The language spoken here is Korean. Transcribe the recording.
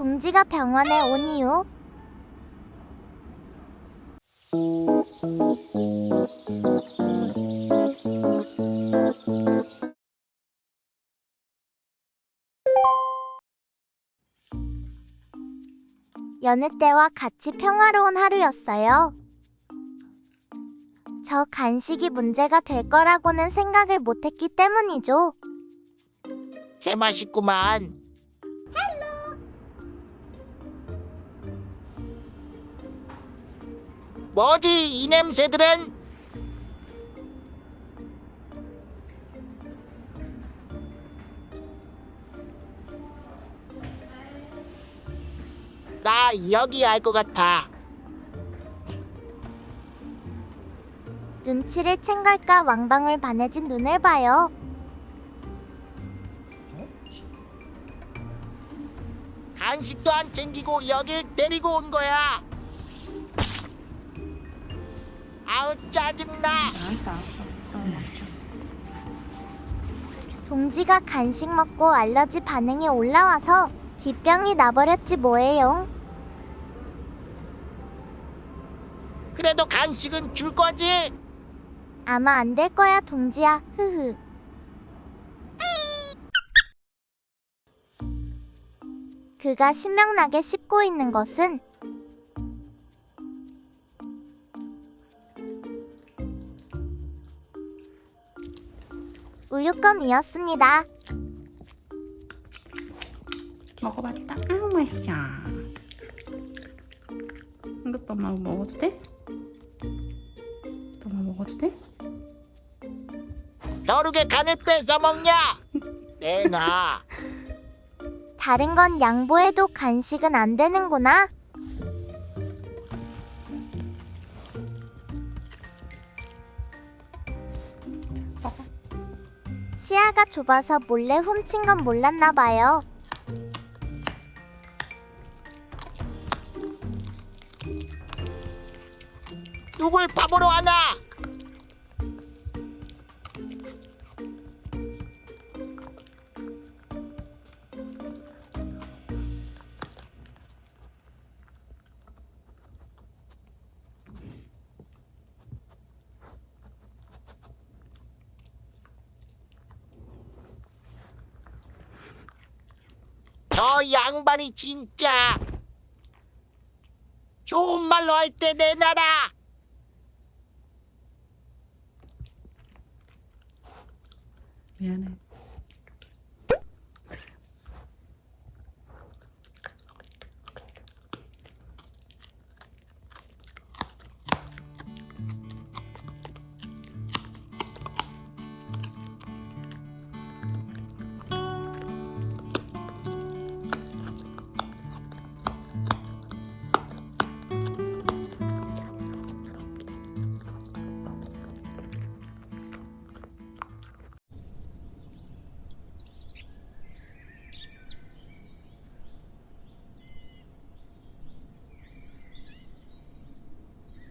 동지가 병원에 온 이유? 여느 때와 같이 평화로운 하루였어요. 저 간식이 문제가 될 거라고는 생각을 못했기 때문이죠. 개맛있구만. 뭐지 이 냄새들은? 나 여기 알 것 같아. 눈치를 챈 걸까 왕방울 반해진 눈을 봐요. 간식도 안 챙기고 여길 데리고 온 거야. 아우 짜증나. 알았어, 알았어. 동지가 간식 먹고 알러지 반응이 올라와서 뒷병이 나버렸지 뭐예요. 그래도 간식은 줄 거지? 아마 안 될 거야 동지야. 흐흐. 그가 신명나게 씹고 있는 것은 우유껌이었습니다. 먹어봤다. 아우 맛있어. 이것도 엄마 먹어도 돼? 또 엄마 먹어도 돼? 벼룩의 간을 뺏어 먹냐? 내놔. 다른 건 양보해도 간식은 안 되는구나. 시야가 좁아서 몰래 훔친 건 몰랐나 봐요. 누굴 바보로 하나? 저 양반이 진짜 좋은 말로 할 때 내놔라. 미안해.